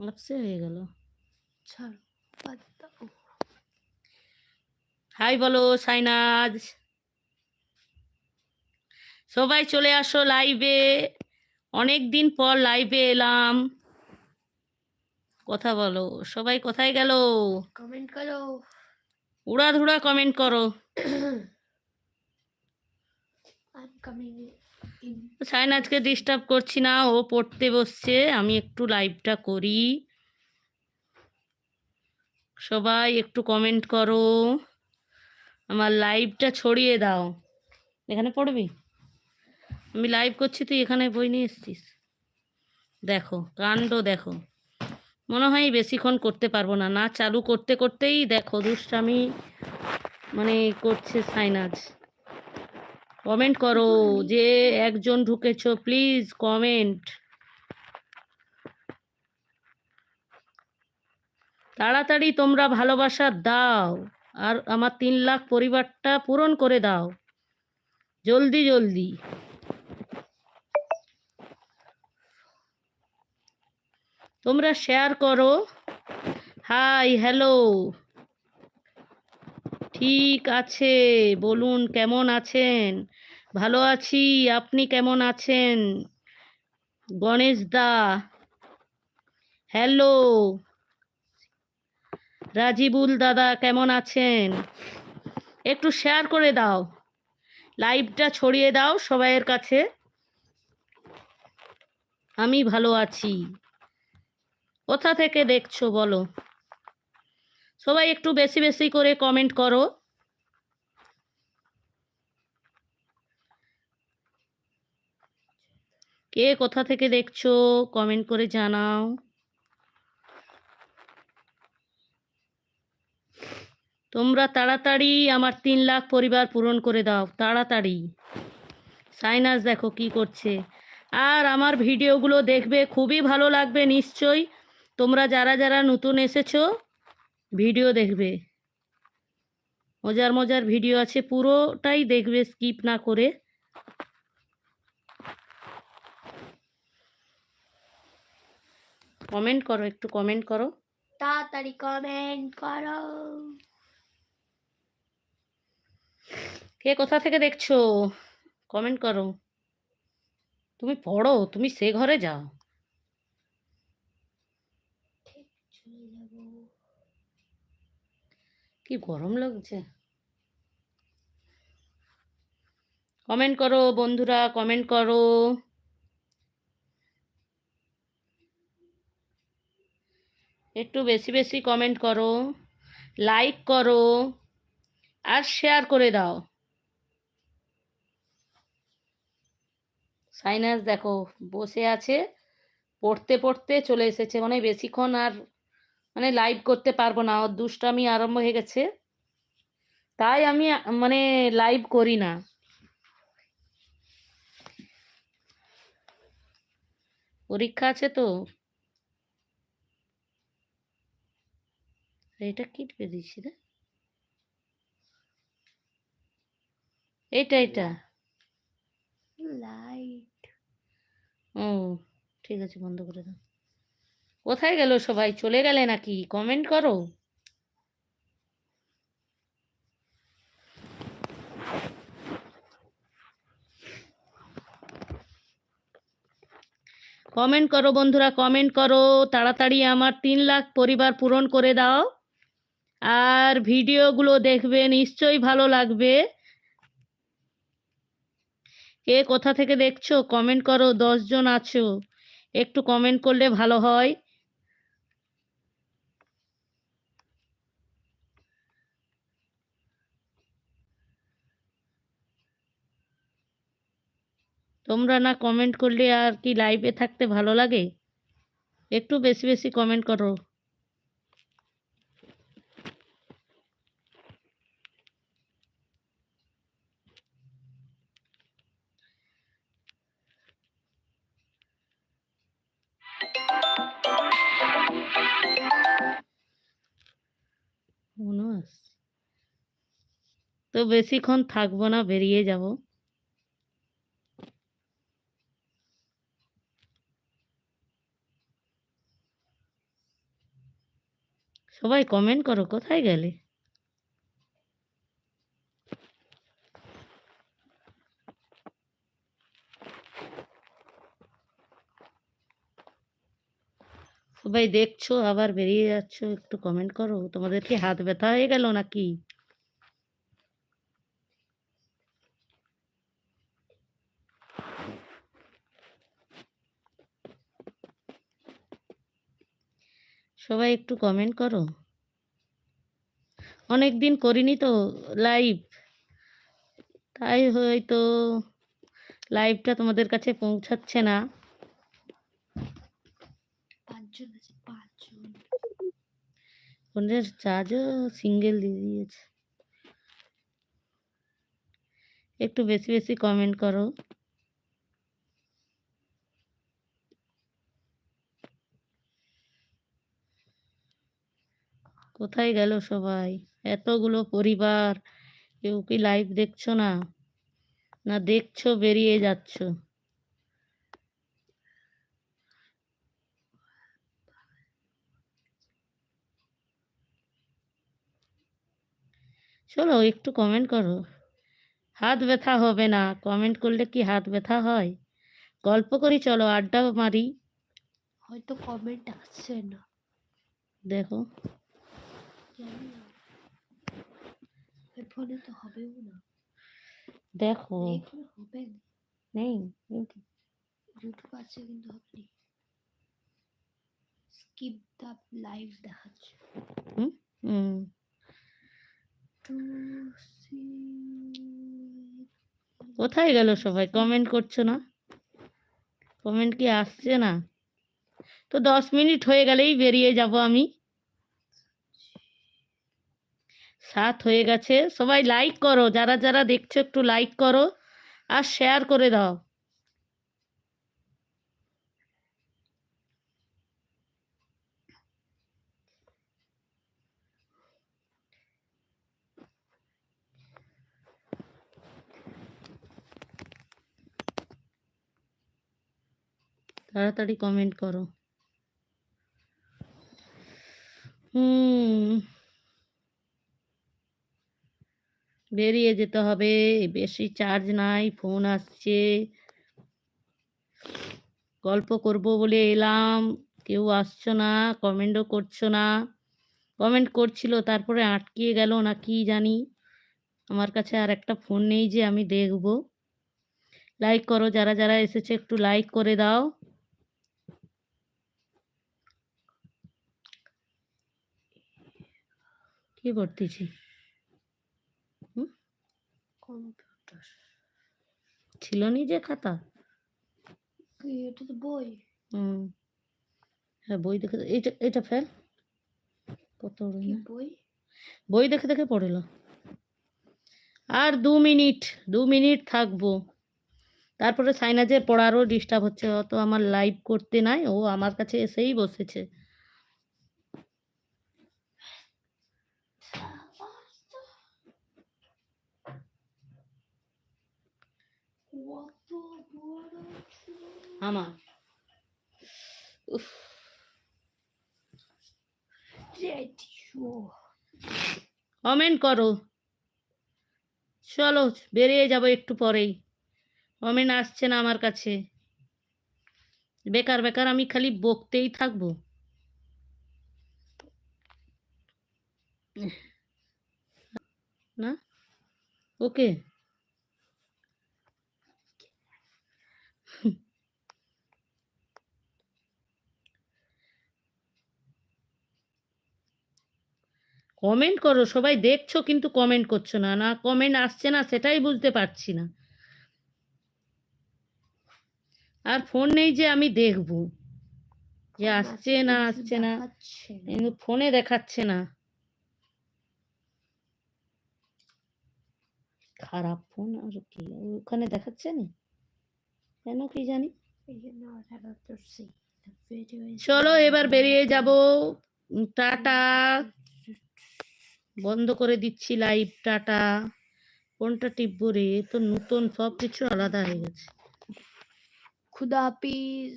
হয়ে গেল। ছাড়ো হাই বলো সাইনাজ। সবাই চলে আসো লাইভে অনেক দিন পর লাইভে এলাম। কথা বলো সবাই কোথায় গেল? কমেন্ট করো। উড়াধুরা কমেন্ট করো। আই এম কামিং ইন সাইনাজকে ডিস্টার্ব করছি না, ও পড়তে বসছে, আমি একটু লাইভটা করি। সবাই একটু কমেন্ট করো। আমার লাইভটা ছড়িয়ে দাও। এখানে পড়বি? আমি লাইভ করছি, তুই এখানে বই নিয়ে এসছিস। দেখো, কাণ্ড দেখো। মনে হয় বেশিক্ষণ করতে পারব না। না, চালু করতে করতেই দেখো, দুষ্টামি মানে করছে সাইনাজ কমেন্ট করো যে একজন ঢুকেছো প্লিজ কমেন্ট তাড়াতাড়ি তোমরা ভালোবাসা দাও আর আমার তিন লাখ পরিবারটা পূরণ করে দাও। জলদি জলদি। তোমরা শেয়ার করো। হাই হ্যালো ঠিক আছে, বলুন কেমন আছেন? ভালো আছি, আপনি কেমন আছেন? গণেশ দা, হ্যালো। রাজিবুল দাদা কেমন আছেন? একটু শেয়ার করে দাও। লাইভটা ছড়িয়ে দাও সবাইয়ের কাছে। আমি ভালো আছি। কোথা থেকে দেখছ বলো? সবাই একটু বেশি বেশি করে কমেন্ট করো। কে কোথা থেকে দেখছ কমেন্ট করে জানাও। তোমরা তাড়াতাড়ি আমার তিন লাখ পরিবার পূরণ করে দাও, তাড়াতাড়ি। সাইনাস দেখো কি করছে। আর আমার ভিডিওগুলো দেখবে, খুবই ভালো লাগবে নিশ্চয়ই। তোমরা যারা যারা নতুন এসেছ ভিডিও দেখবে। মজার মজার ভিডিও আছে পুরোটাই দেখবে স্কিপ না করে। কমেন্ট করো একটু কমেন্ট করো। তাড়াতাড়ি কমেন্ট করো। কে কোথা থেকে দেখছ? কমেন্ট করো। তুমি পড়ো তুমি সে ঘরে যাও ঠিক চলে যাব কি গরম লাগছে? কমেন্ট করো বন্ধুরা কমেন্ট করো। একটু বেশি বেশি কমেন্ট করো লাইক করো, আর শেয়ার করে দাও। সাইনাস দেখো, বসে আছে, পড়তে পড়তে চলে এসেছে মানে বেশিক্ষণ আর মানে লাইভ করতে পারব না ওর দুষ্টামি আরম্ভ হয়ে গেছে। তাই আমি মানে লাইভ করি না। পরীক্ষা আছে তো। এটা কি টিপে দিচ্ছি রে। এইটা এটা। লাইট ও ঠিক আছে বন্ধ করে দাও। কোথায় গেল সবাই? চলে গেলে নাকি? কমেন্ট করো। কমেন্ট করো বন্ধুরা কমেন্ট করো। তাড়াতাড়ি আমার তিন লাখ পরিবার পূরণ করে দাও। আর ভিডিওগুলো দেখবে, নিশ্চয়ই ভালো লাগবে। কে কোথা থেকে দেখছ? কমেন্ট করো দশজন আছো। একটু কমেন্ট করলে ভালো হয়। তোমরা না কমেন্ট করলে আর কি লাইভে থাকতে ভালো লাগে? একটু বেশি বেশি কমেন্ট করো। তো বেশিক্ষণ থাকব না, বেরিয়ে যাব। সবাই কমেন্ট করো, কোথায় গেলে? সবাই দেখছ, আবার বেরিয়ে যাচ্ছ, একটু কমেন্ট করো। তোমাদের কি হাত ব্যথা হয়ে গেল নাকি? সবাই একটু কমেন্ট করো। অনেক দিন করিনি তো লাইভ তাই হয়তো লাইভটা তোমাদের কাছে পৌঁছাচ্ছে না। পাঁচজন ফোনের চার্জও সিঙ্গেল দিয়ে দিয়েছে। একটু বেশি বেশি কমেন্ট করো। কোথায় গেল সবাই? এতগুলো পরিবার কেউ কি লাইভ দেখছ না? না দেখছ বেরিয়ে যাচ্ছ? চলো একটু কমেন্ট করো। হাত ব্যথা হবে না? কমেন্ট করলে কি হাত ব্যথা হয়? গল্প করি চলো আড্ডা মারি। হয়তো কমেন্ট আসছে না। দেখো। জানি না। ফোনে তো হবেও না। দেখো। এখানে হবে নেই ইউটিউব আছে কিন্তু আপনি স্কিপ দ্য লাইভ দেখাচ্ছে। হুম সি কোথায় গেল সবাই? কমেন্ট করছ না? কমেন্ট কি আসছে না? তো দশ মিনিট হয়ে গেলেই বেরিয়ে যাব আমি। সাত হয়ে গেছে। সবাই লাইক করো। যারা যারা দেখছ একটু লাইক করো আর শেয়ার করে দাও। তাড়াতাড়ি কমেন্ট করো। হুম। বেরিয়ে যেতে হবে, বেশি চার্জ নাই ফোন আসছে। গল্প করব বলে এলাম, কেউ আসছো না কমেন্টও করছ না। কমেন্ট করছিল, তারপরে আটকিয়ে গেল না কি জানি। আমার কাছে আর একটা ফোন নেই যে আমি দেখব। লাইক করো, যারা যারা এসেছে একটু লাইক করে দাও। কি করতেছি? কম্পিউটার। ছিল নি যে খাতা এটা তো বই। হুম। হ্যাঁ বই দেখে এটা এটা ফেল। কত? বই? বই দেখে দেখে পড়েল আর দু মিনিট দু মিনিট থাকব। তারপরে সাইনাজের পড়ারও ডিস্টার্ব হচ্ছে। অত আমার লাইভ করতে নাই। ও আমার কাছে এসেই বসেছে কত বড় ছিল। আমার উফ কমেন্ট করো চলো বেরিয়ে যাব একটু পরেই। কমেন্ট আসছে না আমার কাছে। বেকার বেকার আমি খালি বকতেই থাকব। না? ওকে। কমেন্ট করো সবাই দেখছ কিন্তু কমেন্ট করছ না না কমেন্ট আসছে না সেটাই বুঝতে পারছি না। আর ফোন নেই যে আমি দেখব যে আসছে না আসছে না কিন্তু ফোনে দেখাচ্ছে না। খারাপ ফোন আর কি ওখানে দেখাচ্ছে না? কেন কি জানি? চলো এবার বেরিয়ে যাব। টাটা। বন্ধ করে দিচ্ছি লাইভ টাটা। কোনটা টিপবো রে তো নতুন সব কিছু আলাদা হয়ে গেছে। খুদা হাফিজ।